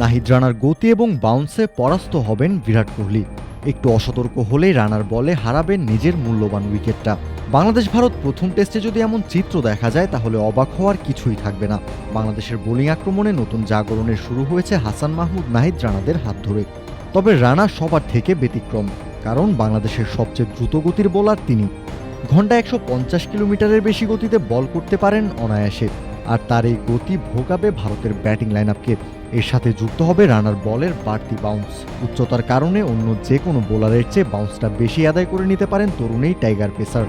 নাহিদ রানার গতি এবং বাউন্সে পরাস্ত হবেন বিরাট কোহলি। একটু অসতর্ক হলেই রানার বলে হারাবেন নিজের মূল্যবান উইকেটটা। বাংলাদেশ ভারত প্রথম টেস্টে যদি এমন চিত্র দেখা যায়, তাহলে অবাক হওয়ার কিছুই থাকবে না। বাংলাদেশের বোলিং আক্রমণে নতুন জাগরণের শুরু হয়েছে হাসান মাহমুদ, নাহিদ রানাদের হাত ধরে। তবে রানা সবার থেকে ব্যতিক্রম, কারণ বাংলাদেশের সবচেয়ে দ্রুতগতির বোলার তিনি। ঘণ্টা একশো পঞ্চাশ কিলোমিটারের বেশি গতিতে বল করতে পারেন অনায়াসে। আর তার এই গতি ভোগাবে ভারতের ব্যাটিং লাইন আপকে এর সাথে যুক্ত হবে রানার বলের বাড়তি বাউন্স উচ্চতার কারণে অন্য যে কোনো বোলারের চেয়ে বাউন্সটা বেশি আদায় করে নিতে পারেন তরুণ এই টাইগার পেসার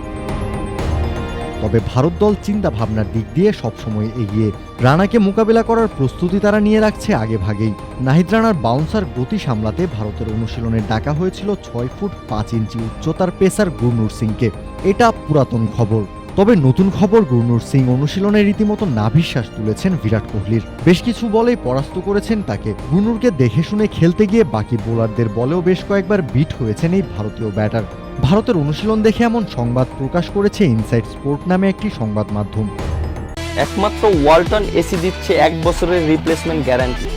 তবে ভারত দল চিন্তা ভাবনার দিক দিয়ে সবসময় এগিয়ে। রানাকে মোকাবিলা করার প্রস্তুতি তারা নিয়ে রাখছে আগে ভাগেই নাহিদ রানার বাউন্সার গতি সামলাতে ভারতের অনুশীলনে ডাকা হয়েছিল ছয় ফুট পাঁচ ইঞ্চি উচ্চতার পেসার গুরনুর সিংকে। এটা পুরাতন খবর। তবে নতুন খবর গুরনুর সিং অনুশীলনে রীতিমতো নাভিশ্বাস তুলেছেন বিরাট কোহলির। বেশ কিছু বলেই পরাস্ত করেছেন তাকে। গুরনুরকে দেখে শুনে খেলতে গিয়ে বাকি বোলারদের বলেও বেশ কয়েকবার বিট হয়েছেন এই ভারতীয় ব্যাটার। ভারতের অনুশীলন দেখে এমন সংবাদ প্রকাশ করেছে ইনসাইড স্পোর্ট নামে একটি সংবাদ মাধ্যম। একমাত্র ওয়ালটন এসি দিচ্ছে এক বছরের রিপ্লেসমেন্ট গ্যারান্টি।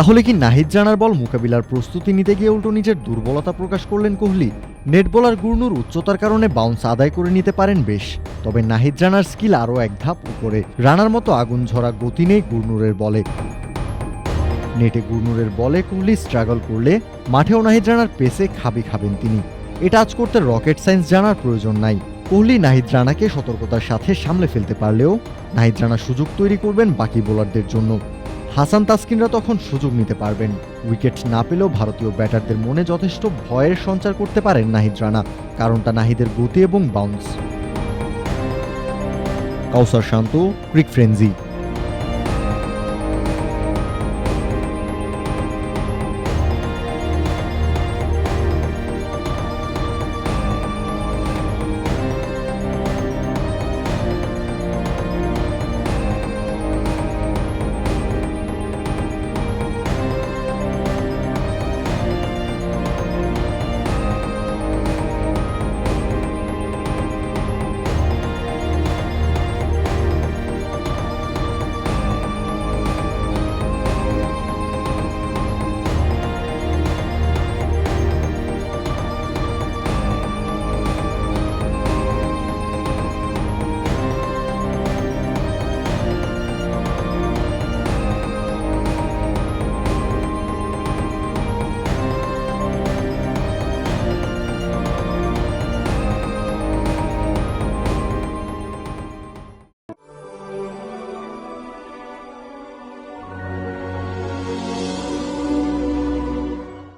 তাহলে কি নাহিদ রানার বল মোকাবিলার প্রস্তুতি নিতে গিয়ে উল্টো নিজের দুর্বলতা প্রকাশ করলেন কোহলি? নেট বলার গুর্নুর উচ্চতার কারণে বাউন্স আদায় করে নিতে পারেন বেশ, তবে নাহিদ রানার স্কিল আরও এক ধাপ উপরে। রানার মতো আগুন ঝরা গতি নেই গুর্নুরের বলে। নেটে গুর্নুরের বলে কোহলি স্ট্রাগল করলে মাঠেও নাহিদ রানার পেসে খাবি খাবেন তিনি। এটা আজ করতে রকেট সায়েন্স জানার প্রয়োজন নাই। কোহলি নাহিদ রানাকে সতর্কতার সাথে সামলে ফেলতে পারলেও নাহিদ রানা সুযোগ তৈরি করবেন বাকি বোলারদের জন্য। হাসান তাসকিনরা তখন সুযোগ নিতে পারবেন। উইকেট না পেলেও ভারতীয় ব্যাটারদের মনে যথেষ্ট ভয়ের সঞ্চার করতে পারেন নাহিদ রানা, কারণটা নাহিদের গতি এবং বাউন্স কাউসার শান্ত, ক্রিক ফ্রেঞ্জি